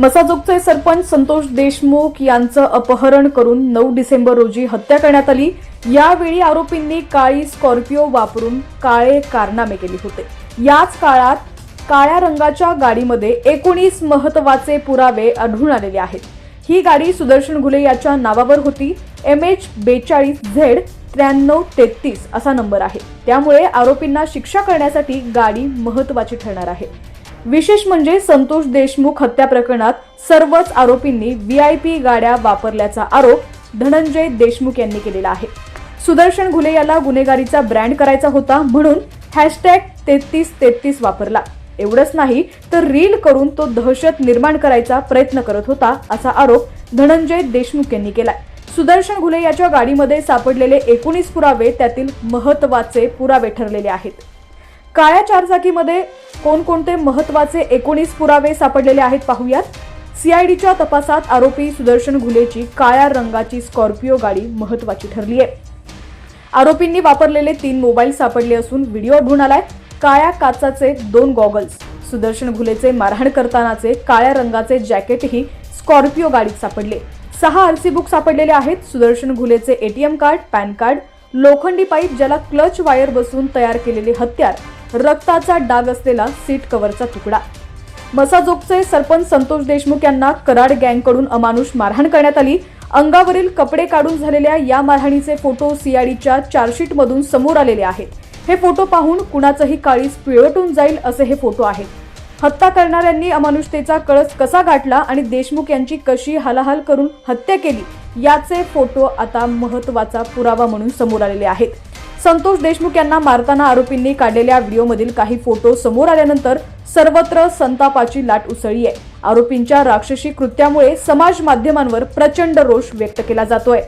मसाजोगचे सरपंच संतोष देशमुख यांचं अपहरण करून नऊ डिसेंबर रोजी हत्या करण्यात आली. यावेळी आरोपींनी काळी स्कॉर्पिओ वापरून काळे कारनामे केले होते. याच काळात काळ्या रंगाच्या गाडीमध्ये एकोणीस महत्त्वाचे पुरावे आढळून आलेले आहेत. ही गाडी सुदर्शन घुले याच्या नावावर होती. एम एच बेचाळीस झेड त्र्याण्णव तेहतीस असा नंबर आहे. त्यामुळे आरोपींना शिक्षा करण्यासाठी गाडी महत्वाची ठरणार आहे. विशेष म्हणजे संतोष देशमुख हत्या प्रकरणात सर्वच आरोपींनी व्ही आय पी गाड्या वापरल्याचा आरोप धनंजय देशमुख यांनी केलेला आहे. सुदर्शन घुले याला गुन्हेगारीचा ब्रँड करायचा होता म्हणून हॅशटॅग तेहतीस तेहतीस वापरला. एवढंच नाही तर रील करून तो दहशत निर्माण करायचा प्रयत्न करत होता असा आरोप धनंजय देशमुख यांनी केलाय. सुदर्शन घुले याच्या गाडीमध्ये सापडलेले एकोणीस पुरावे त्यातील महत्त्वाचे पुरावे ठरलेले आहेत. काळ्या चारचाकीमध्ये कोणकोणते महत्त्वाचे एकोणीस पुरावे सापडलेले आहेत पाहूयात. सीआयडीच्या तपासात आरोपी सुदर्शन घुलेची काळ्या रंगाची स्कॉर्पिओ गाडी महत्वाची ठरली आहे आरोपींनी वापरलेले तीन मोबाईल सापडले असून व्हिडिओ आढळून आलाय. काळ्या काचाचे दोन गॉगल्स सुदर्शन घुलेचे मारहाण करतानाचे काळ्या रंगाचे जॅकेटही स्कॉर्पिओ गाडीत सापडले. सहा आरसी बुक सापडलेले आहेत. सुदर्शन घुलेचे एटीएम कार्ड पॅन कार्ड लोखंडी पाईप ज्याला क्लच वायर बसून तयार केलेले हत्यार. रक्ताचा डाग असलेला सीट कव्हरचा तुकडा. मसाजोगचे सरपंच संतोष देशमुख यांना कराड गँगकडून अमानुष मारहाण करण्यात आली. अंगावरील कपडे काढून झालेल्या या मारहाणीचे फोटो सीआयडीच्या चार्जशीटमधून समोर आलेले आहेत. हे फोटो पाहून कुणाचंही काळीज पिळवटून जाईल असे हे फोटो आहेत. हत्या करणाऱ्यांनी अमानुषतेचा कळस कसा गाठला आणि देशमुख यांची कशी हालाहाल करून हत्या केली याचे फोटो आता महत्त्वाचा पुरावा म्हणून समोर आलेले आहेत. संतोष देशमुख यांना मारताना आरोपींनी काढलेल्या व्हिडिओमधील काही फोटो समोर आल्यानंतर सर्वत्र संतापाची लाट उसळली आहे. आरोपींच्या राक्षसी कृत्यामुळे समाज माध्यमांवर प्रचंड रोष व्यक्त केला जातोय.